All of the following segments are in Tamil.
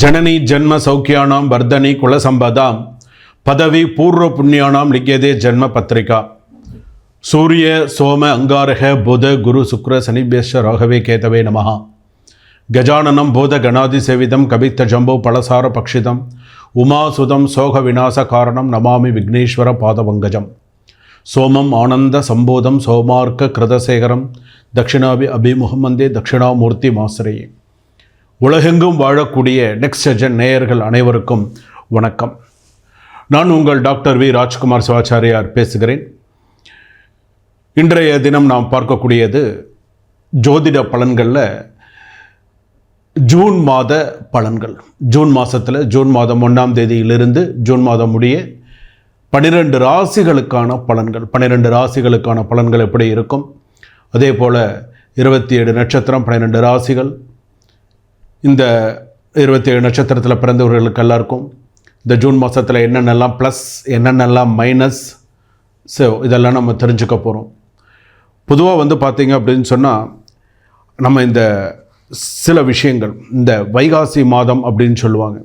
ஜனனி ஜென்ம சௌக்கியானாம் வர்தனி குலசம்பதாம் பதவி பூர்வ புண்ணியானாம் லிக்கியதே ஜென்ம பத்திரிகா. சூரிய சோம அங்காரக புத குரு சுக்ர சனிபேஷ ராகவே கேதவே நமகா கஜானனம் போத கணாதி சேவிதம் கபித்த ஜம்போ பலசார பக்ஷிதம் உமாசுதம் சோக விநாச காரணம் நமாமி விக்னேஸ்வர பாதவங்கஜம் சோமம் ஆனந்த சம்போதம் சோமார்க்க கிருதசேகரம் தட்சிணாபி அபிமுகம் வந்தே தட்சிணாமூர்த்தி மாசிரேயே. உலகெங்கும் வாழக்கூடிய நெக்ஸ்ட் ஜென் நேயர்கள் அனைவருக்கும் வணக்கம். நான் உங்கள் டாக்டர் வி. ராஜ்குமார் சிவாச்சாரியார் பேசுகிறேன். இன்றைய தினம் நாம் பார்க்கக்கூடியது ஜோதிட பலன்களில் ஜூன் மாத பலன்கள். ஜூன் மாதத்தில் ஜூன் மாதம் ஒன்றாம் தேதியிலிருந்து ஜூன் மாதம் முடிய பன்னிரெண்டு ராசிகளுக்கான பலன்கள். பன்னிரெண்டு ராசிகளுக்கான பலன்கள் எப்படி இருக்கும்? அதே போல் இருபத்தி ஏழு நட்சத்திரம் பன்னிரெண்டு ராசிகள் இந்த இருபத்தி ஏழு நட்சத்திரத்தில் பிறந்தவர்களுக்கு எல்லாருக்கும் இந்த ஜூன் மாதத்தில் என்னென்னலாம் ப்ளஸ் என்னென்னலாம் மைனஸ் ஸோ இதெல்லாம் நம்ம தெரிஞ்சுக்க போகிறோம் பொதுவாக வந்து பார்த்திங்க அப்படின்னு சொன்னால் நம்ம இந்த சில விஷயங்கள் இந்த வைகாசி மாதம் அப்படின்னு சொல்லுவாங்க.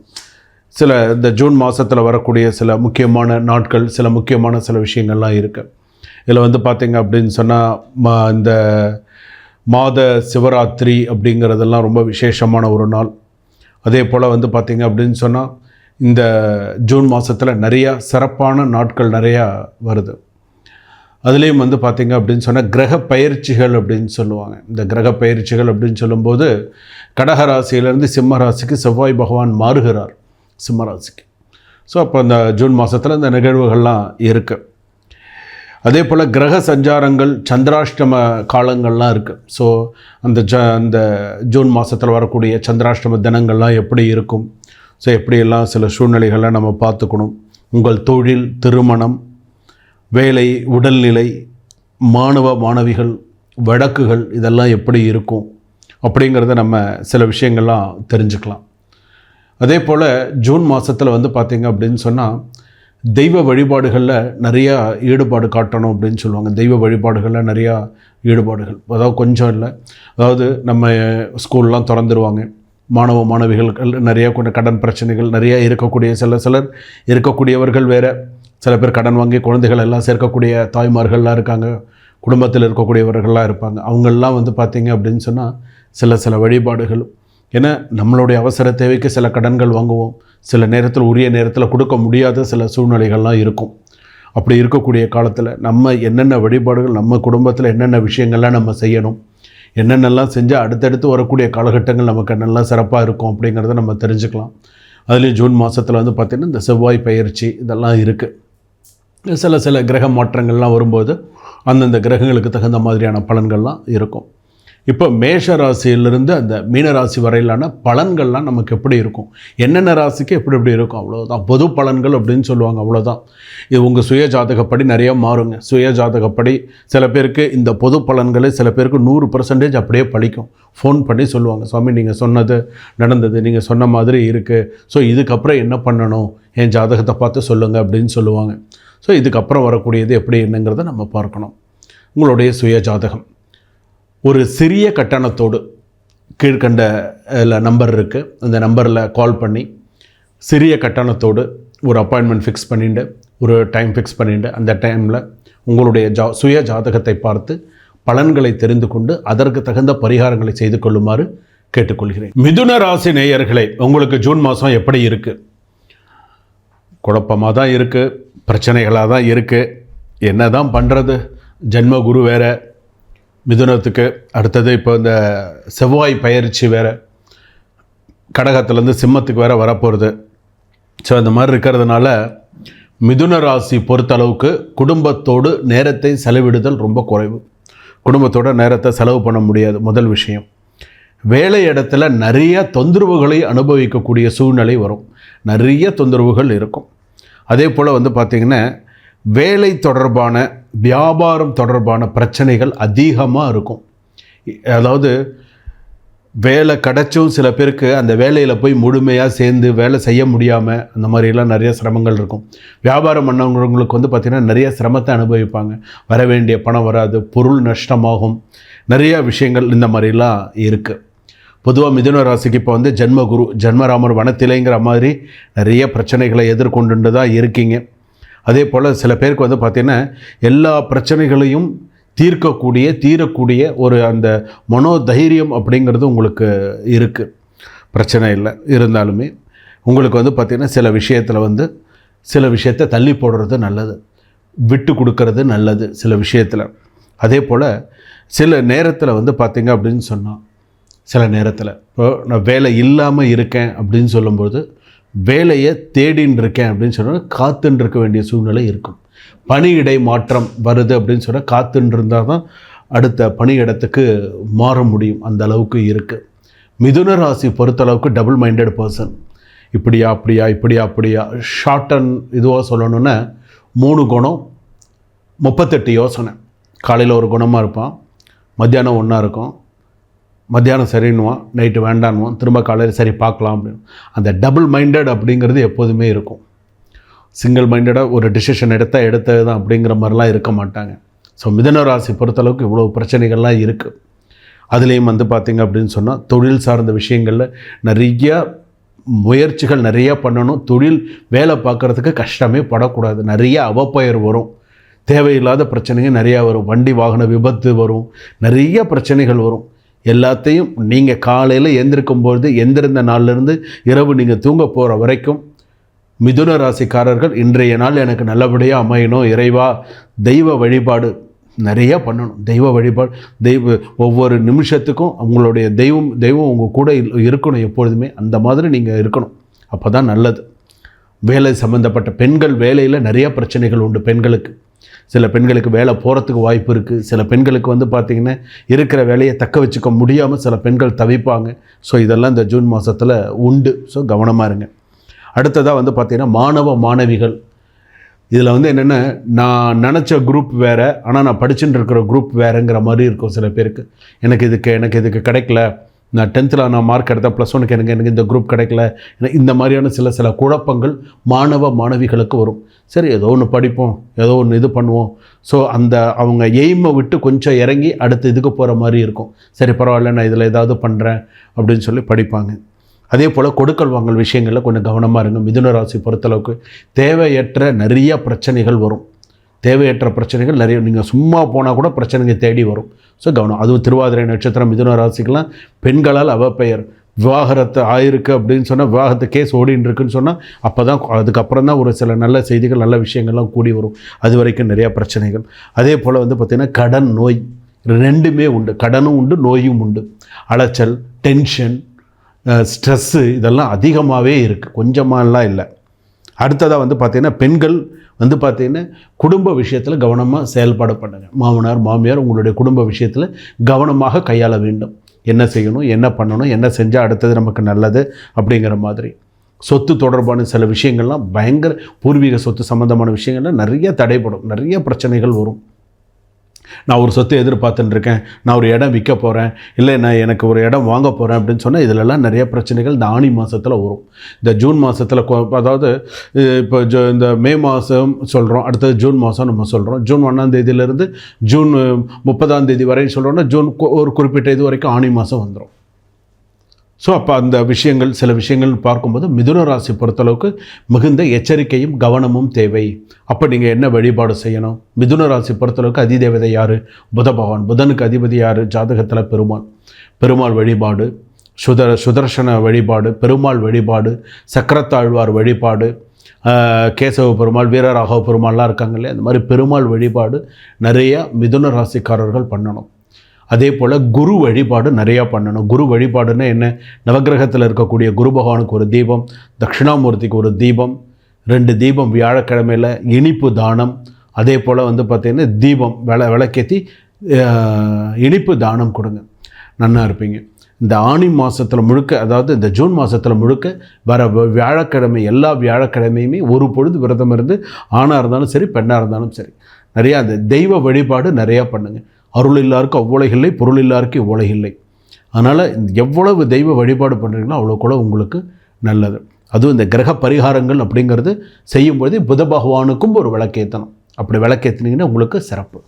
சில இந்த ஜூன் மாதத்தில் வரக்கூடிய சில முக்கியமான நாட்கள் சில முக்கியமான சில விஷயங்கள்லாம் இருக்குது இதில் வந்து பார்த்திங்க அப்படின்னு சொன்னால் ம இந்த மாத சிவராத்திரி அப்படிங்கிறதெல்லாம் ரொம்ப விசேஷமான ஒரு நாள். அதே போல் வந்து பார்த்திங்க அப்படின்னு சொன்னால் இந்த ஜூன் மாதத்தில் நிறையா சிறப்பான நாட்கள் நிறையா வருது. அதுலேயும் வந்து பார்த்திங்க அப்படின்னு சொன்னால் கிரக பயிற்சிகள் அப்படின்னு சொல்லுவாங்க. இந்த கிரக பயிற்சிகள் அப்படின்னு சொல்லும்போது கடக ராசியிலேருந்து சிம்ம ராசிக்கு செவ்வாய் பகவான் மாறுகிறார். சிம்ம ராசிக்கு. ஸோ அப்போ அந்த ஜூன் மாதத்தில் இந்த நிகழ்வுகள்லாம் இருக்குது அதே போல் கிரக சஞ்சாரங்கள் சந்திராஷ்டம காலங்கள்லாம் இருக்குது ஸோ அந்த ஜ அந்த ஜூன் மாதத்தில் வரக்கூடிய சந்திராஷ்டம தினங்கள்லாம் எப்படி இருக்கும்? ஸோ எப்படியெல்லாம் சில சூழ்நிலைகளை நம்ம பார்த்துக்கணும்? உங்கள் தொழில் திருமணம் வேலை உடல்நிலை மாணவ மாணவிகள் வழக்குகள் இதெல்லாம் எப்படி இருக்கும்? அப்படிங்கிறத நம்ம சில விஷயங்கள்லாம் தெரிஞ்சுக்கலாம். அதே போல் ஜூன் மாதத்தில் வந்து பார்த்திங்க அப்படின்னு சொன்னால் தெய்வ வழிபாடுகளில் நிறையா ஈடுபாடு காட்டணும் அப்படின்னு சொல்லுவாங்க. தெய்வ வழிபாடுகளில் நிறையா ஈடுபாடுகள். அதாவது கொஞ்சம் இல்லை. அதாவது நம்ம ஸ்கூல்லாம் திறந்துருவாங்க. மாணவ மாணவிகள் நிறையா கொண்ட கடன் பிரச்சனைகள் நிறையா இருக்கக்கூடிய சில சிலர் இருக்கக்கூடியவர்கள் வேறு. சில பேர் கடன் வாங்கி குழந்தைகள் எல்லாம் சேர்க்கக்கூடிய தாய்மார்கள்லாம் இருக்காங்க. குடும்பத்தில் இருக்கக்கூடியவர்கள்லாம் இருப்பாங்க. அவங்கெல்லாம் வந்து பார்த்திங்க அப்படின்னு சொன்னால் சில சில வழிபாடுகள். ஏன்னா நம்மளுடைய அவசர தேவைக்கு சில கடன்கள் வாங்குவோம். சில நேரத்தில் உரிய நேரத்தில் கொடுக்க முடியாத சில சூழ்நிலைகள்லாம் இருக்கும். அப்படி இருக்கக்கூடிய காலத்தில் நம்ம என்னென்ன வழிபாடுகள் நம்ம குடும்பத்தில் என்னென்ன விஷயங்கள்லாம் நம்ம செய்யணும் என்னென்னலாம் செஞ்சால் அடுத்தடுத்து வரக்கூடிய காலகட்டங்கள் நமக்கு நல்லா சிறப்பாக இருக்கும் அப்படிங்கிறத நம்ம தெரிஞ்சுக்கலாம். அதுலேயும் ஜூன் மாதத்தில் வந்து பார்த்திங்கன்னா இந்த செவ்வாய் பயிற்சி இதெல்லாம் இருக்குது சில சில கிரக மாற்றங்கள்லாம் வரும்போது அந்தந்த கிரகங்களுக்கு தகுந்த மாதிரியான பலன்கள்லாம் இருக்கும். இப்போ மேஷ ராசியிலிருந்து அந்த மீன ராசி வரையிலான பலன்கள்லாம் நமக்கு எப்படி இருக்கும்? என்னென்ன ராசிக்கு எப்படி எப்படி இருக்கும்? அவ்வளோதான் பொது பலன்கள் அப்படின்னு சொல்லுவாங்க அவ்வளோதான் இது உங்கள் சுய ஜாதகப்படி நிறைய மாறுங்க. சுய ஜாதகப்படி சில பேருக்கு இந்த பொது பலன்களை சில பேருக்கு நூறு பர்சன்டேஜ் அப்படியே பழிக்கும். ஃபோன் பண்ணி சொல்லுவாங்க சுவாமி நீங்கள் சொன்னது நடந்தது. நீங்கள் சொன்ன மாதிரி இருக்குது ஸோ இதுக்கப்புறம் என்ன பண்ணணும்? என் ஜாதகத்தை பார்த்து சொல்லுங்கள் அப்படின்னு சொல்லுவாங்க. ஸோ இதுக்கப்புறம் வரக்கூடியது எப்படி என்னங்கிறத நம்ம பார்க்கணும். உங்களுடைய சுய ஜாதகம். ஒரு சிறிய கட்டணத்தோடு கீழ்கண்ட இதில் நம்பர் இருக்குது அந்த நம்பரில் கால் பண்ணி சிறிய கட்டணத்தோடு ஒரு அப்பாயின்மெண்ட் ஃபிக்ஸ் பண்ணிட்டு ஒரு டைம் ஃபிக்ஸ் பண்ணிட்டு அந்த டைமில் உங்களுடைய ஜா சுய ஜாதகத்தை பார்த்து பலன்களை தெரிந்து கொண்டு அதற்கு தகுந்த பரிகாரங்களை செய்து கொள்ளுமாறு கேட்டுக்கொள்கிறேன். மிதுன ராசி நேயர்களே உங்களுக்கு ஜூன் மாதம் எப்படி இருக்குது குழப்பமாக தான் இருக்குது பிரச்சனைகளாக தான் இருக்குது என்ன தான் பண்ணுறது ஜென்ம குரு வேறு மிதுனத்துக்கு அடுத்தது இப்போ இந்த செவ்வாய் பயிற்சி வேறு கடகத்துலேருந்து சிம்மத்துக்கு வேறு வரப்போகிறது ஸோ அந்த மாதிரி இருக்கிறதுனால மிதுன ராசி பொறுத்தளவுக்கு குடும்பத்தோடு நேரத்தை செலவிடுதல் ரொம்ப குறைவு. குடும்பத்தோட நேரத்தை செலவு பண்ண முடியாது முதல் விஷயம். வேலை இடத்துல நிறைய தொந்தரவுகளை அனுபவிக்கக்கூடிய சூழ்நிலை வரும். நிறைய தொந்தரவுகள் இருக்கும். அதே போல் வந்து பார்த்திங்கன்னா வேலை தொடர்பான வியாபாரம் தொடர்பான பிரச்சனைகள் அதிகமாக இருக்கும். அதாவது வேலை கிடச்சும் சில பேருக்கு அந்த வேலையில் போய் முழுமையாக சேர்ந்து வேலை செய்ய முடியாமல் அந்த மாதிரிலாம் நிறைய சிரமங்கள் இருக்கும். வியாபாரம் பண்ணவங்களுக்கு வந்து பார்த்திங்கன்னா நிறைய சிரமத்தை அனுபவிப்பாங்க. வர வேண்டிய பணம் வராது பொருள் நஷ்டமாகும். நிறையா விஷயங்கள் இந்த மாதிரிலாம் இருக்குது பொதுவாக மிதுன ராசிக்கு இப்போ வந்து ஜென்மகுரு ஜென்மராமர் வனத்திலேங்கிற மாதிரி நிறைய பிரச்சனைகளை எதிர்கொண்டு தான் இருக்கீங்க. அதே போல் சில பேருக்கு வந்து பார்த்திங்கன்னா எல்லா பிரச்சனைகளையும் தீர்க்கக்கூடிய தீரக்கூடிய ஒரு அந்த மனோதைரியம் அப்படிங்கிறது உங்களுக்கு இருக்குது பிரச்சனை இல்லை இருந்தாலுமே. உங்களுக்கு வந்து பார்த்திங்கன்னா சில விஷயத்தில் வந்து சில விஷயத்தை தள்ளி போடுறது நல்லது விட்டு கொடுக்கறது நல்லது சில விஷயத்தில். அதே போல் சில நேரத்தில் வந்து பார்த்திங்க அப்படின்னு சொன்னால் சில நேரத்தில் இப்போ நான் வேலை இல்லாமல் இருக்கேன் அப்படின்னு சொல்லும்போது வேலையை தேடின்னு இருக்கேன் அப்படின்னு சொன்னால் காத்துன்னு இருக்க வேண்டிய சூழ்நிலை இருக்கும். பணியிடை மாற்றம் வருது அப்படின்னு சொன்னால் காத்துன்னு இருந்தால் தான் அடுத்த பணியிடத்துக்கு மாற முடியும். அந்த அளவுக்கு இருக்குது மிதுன ராசி பொறுத்தளவுக்கு டபுள் மைண்டட் பர்சன் இப்படியா அப்படியா இப்படியா அப்படியா. ஷார்ட் அண்ட் இதுவாக சொல்லணுன்னா மூணு குணம் முப்பத்தெட்டு யோசனை. காலையில் ஒரு குணமாக இருப்பான் மத்தியானம் ஒன்றா இருக்கும். மத்தியானம் சரின்னுவான் நைட்டு வேண்டான்னுவான் திரும்ப காலையில் சரி பார்க்கலாம் அப்படின்னு. அந்த டபுள் மைண்டட் அப்படிங்கிறது எப்போதுமே இருக்கும். சிங்கிள் மைண்டடாக ஒரு டிசிஷன் எடுத்தால் எடுத்தது தான் அப்படிங்கிற மாதிரிலாம் இருக்க மாட்டாங்க. ஸோ மிதன ராசி பொறுத்தளவுக்கு இவ்வளோ பிரச்சனைகள்லாம் இருக்குது அதுலேயும் வந்து பார்த்திங்க அப்படின்னு சொன்னால் தொழில் சார்ந்த விஷயங்களில் நிறையா முயற்சிகள் நிறையா பண்ணணும். தொழில் வேலை பார்க்குறதுக்கு கஷ்டமே படக்கூடாது. நிறைய அவப்பெயர் வரும். தேவையில்லாத பிரச்சனைங்க நிறையா வரும். வண்டி வாகன விபத்து வரும். நிறைய பிரச்சனைகள் வரும். எல்லாத்தையும் நீங்கள் காலையில் எந்திருக்கும்பொழுது எந்திருந்த நாள்லேருந்து இரவு நீங்கள் தூங்க போகிற வரைக்கும் மிதுன ராசிக்காரர்கள் இன்றைய நாள் எனக்கு நல்லபடியாக அமையணும். இறைவா தெய்வ வழிபாடு நிறையா பண்ணணும். தெய்வ வழிபாடு தெய்வ ஒவ்வொரு நிமிஷத்துக்கும் உங்களுடைய தெய்வம் தெய்வம் உங்கள் கூட இல்- இருக்கணும் எப்பொழுதுமே. அந்த மாதிரி நீங்கள் இருக்கணும். அப்போ தான் நல்லது. வேலை சம்மந்தப்பட்ட பெண்கள் வேலையில் நிறையா பிரச்சனைகள் உண்டு பெண்களுக்கு. சில பெண்களுக்கு வேலை போகிறதுக்கு வாய்ப்பு இருக்குது சில பெண்களுக்கு வந்து பார்த்திங்கன்னா இருக்கிற வேலையை தக்க வச்சுக்க முடியாமல் சில பெண்கள் தவிப்பாங்க. ஸோ இதெல்லாம் இந்த ஜூன் மாதத்தில் உண்டு. ஸோ கவனமாக இருங்க. அடுத்ததாக வந்து பார்த்திங்கன்னா மாணவ மாணவிகள். இதில் வந்து என்னென்னா நான் நினச்ச குரூப் வேறு ஆனால் நான் படிச்சுட்டு இருக்கிற குரூப் வேறுங்கிற மாதிரி இருக்கும் சில பேருக்கு. எனக்கு இதுக்கு எனக்கு இதுக்கு கிடைக்கல. நான் டென்த்தில் நான் மார்க் எடுத்தேன் ப்ளஸ் ஒனுக்கு எனக்கு எனக்கு இந்த குரூப் கிடைக்கல. இந்த மாதிரியான சில சில குழப்பங்கள் மாணவ மாணவிகளுக்கு வரும். சரி ஏதோ ஒன்று படிப்போம் ஏதோ ஒன்று இது பண்ணுவோம். ஸோ அந்த அவங்க எய்மை விட்டு கொஞ்சம் இறங்கி அடுத்த இதுக்கு போகிற மாதிரி இருக்கும். சரி பரவாயில்ல நான் இதில் ஏதாவது பண்ணுறேன் அப்படின்னு சொல்லி படிப்பாங்க. அதே போல் கொடுக்கல் வாங்கல் விஷயங்களில் கொஞ்சம் கவனமாக இருங்க. மிதுன ராசி பொறுத்தளவுக்கு தேவையற்ற நிறைய பிரச்சனைகள் வரும். தேவையற்ற பிரச்சனைகள் நிறைய நீங்கள் சும்மா போனால் கூட பிரச்சனைங்க தேடி வரும். ஸோ கவனம். அதுவும் திருவாதிரை நட்சத்திரம் மிதுன ராசிக்கெல்லாம் பெண்களால் அவப்பெயர் விவாகரத்து ஆயிருக்கு அப்படின்னு சொன்னால் விவாகரத்து கேஸ் ஓடின்னு இருக்குன்னு சொன்னால் அப்போ தான் அதுக்கப்புறம் தான் ஒரு சில நல்ல செய்திகள் நல்ல விஷயங்கள்லாம் கூடி வரும். அது வரைக்கும் நிறையா பிரச்சனைகள். அதே போல் வந்து பார்த்திங்கன்னா கடன் நோய் ரெண்டுமே உண்டு. கடனும் உண்டு நோயும் உண்டு. அலைச்சல் டென்ஷன் ஸ்ட்ரெஸ்ஸு இதெல்லாம் அதிகமாகவே இருக்குது கொஞ்சமாலாம் இல்லை. அடுத்ததாக வந்து பார்த்திங்கன்னா பெண்கள் வந்து பார்த்திங்கன்னா குடும்ப விஷயத்தில் கவனமாக செயல்பாடு பண்ணுங்கள் மாமனார் மாமியார் உங்களுடைய குடும்ப விஷயத்தில் கவனமாக கையாள வேண்டும். என்ன செய்யணும் என்ன பண்ணணும் என்ன செஞ்சால் அடுத்தது நமக்கு நல்லது அப்படிங்கிற மாதிரி. சொத்து தொடர்பான சில விஷயங்கள்லாம் பயங்கர பூர்வீக சொத்து சம்மந்தமான விஷயங்கள்லாம் நிறைய தடைப்படும் நிறைய பிரச்சனைகள் வரும். நான் ஒரு சொத்தை எதிர்பார்த்துட்டு இருக்கேன் நான் ஒரு இடம் விற்க போகிறேன் இல்லை நான் எனக்கு ஒரு இடம் வாங்க போகிறேன் அப்படின்னு சொன்னால் இதிலெல்லாம் நிறைய பிரச்சனைகள் இந்த ஆணி மாதத்தில் வரும். இந்த ஜூன் மாதத்தில் அதாவது இப்போ ஜோ இந்த மே மாதம் சொல்கிறோம் அடுத்தது ஜூன் மாதம் நம்ம சொல்கிறோம் ஜூன் ஒன்றாம் தேதியிலேருந்து ஜூன் முப்பதாம் தேதி வரை சொல்கிறோன்னா ஜூன் ஒரு குறிப்பிட்ட இது வரைக்கும் ஆணி மாதம் வந்துடும் ஸோ அப்போ அந்த விஷயங்கள் சில விஷயங்கள் பார்க்கும்போது மிதுன ராசி பொறுத்தளவுக்கு மிகுந்த எச்சரிக்கையும் கவனமும் தேவை. அப்போ நீங்கள் என்ன வழிபாடு செய்யணும்? மிதுன ராசி பொறுத்தளவுக்கு அதிதேவதை யார்? புத பகவான். புதனுக்கு அதிபதி யார்? ஜாதகத்தில் பெருமாள். பெருமாள் வழிபாடு. சுதர சுதர்சன வழிபாடு. பெருமாள் வழிபாடு. சக்கரத்தாழ்வார் வழிபாடு. கேசவ பெருமாள் வீரராகவ பெருமாள்லாம் இருக்காங்க இல்லையா? அந்த மாதிரி பெருமாள் வழிபாடு நிறைய மிதுன ராசிக்காரர்கள் பண்ணணும். அதே போல் குரு வழிபாடு நிறையா பண்ணணும். குரு வழிபாடுன்னா என்ன? நவக்கிரகத்தில் இருக்கக்கூடிய குரு பகவானுக்கு ஒரு தீபம் தட்சிணாமூர்த்திக்கு ஒரு தீபம் ரெண்டு தீபம் வியாழக்கிழமையில் இனிப்பு தானம் அதே போல் வந்து பார்த்திங்கன்னா தீபம் விள விளக்கேற்றி இனிப்பு தானம் கொடுங்க. நன்னா இருப்பீங்க. இந்த ஆணி மாதத்தில் முழுக்க அதாவது இந்த ஜூன் மாதத்தில் முழுக்க வர வியாழக்கிழமை எல்லா வியாழக்கிழமையுமே ஒரு பொழுது விரதம் இருந்து ஆணாக இருந்தாலும் சரி பெண்ணாக இருந்தாலும் சரி நிறையா அந்த தெய்வ வழிபாடு நிறையா பண்ணுங்கள் அருள் இல்லாருக்கு அவ்வளோ இல்லை பொருள் இல்லாருக்கு இவ்வளோ இல்லை அதனால் எவ்வளவு தெய்வ வழிபாடு பண்ணுறீங்களோ அவ்வளோ கூட உங்களுக்கு நல்லது. அதுவும் இந்த கிரக பரிகாரங்கள் அப்படிங்கிறது செய்யும்போது புத பகவானுக்கும் ஒரு விளக்கேற்றணும் அப்படி விளக்கேற்றினீங்கன்னா உங்களுக்கு சிறப்பு.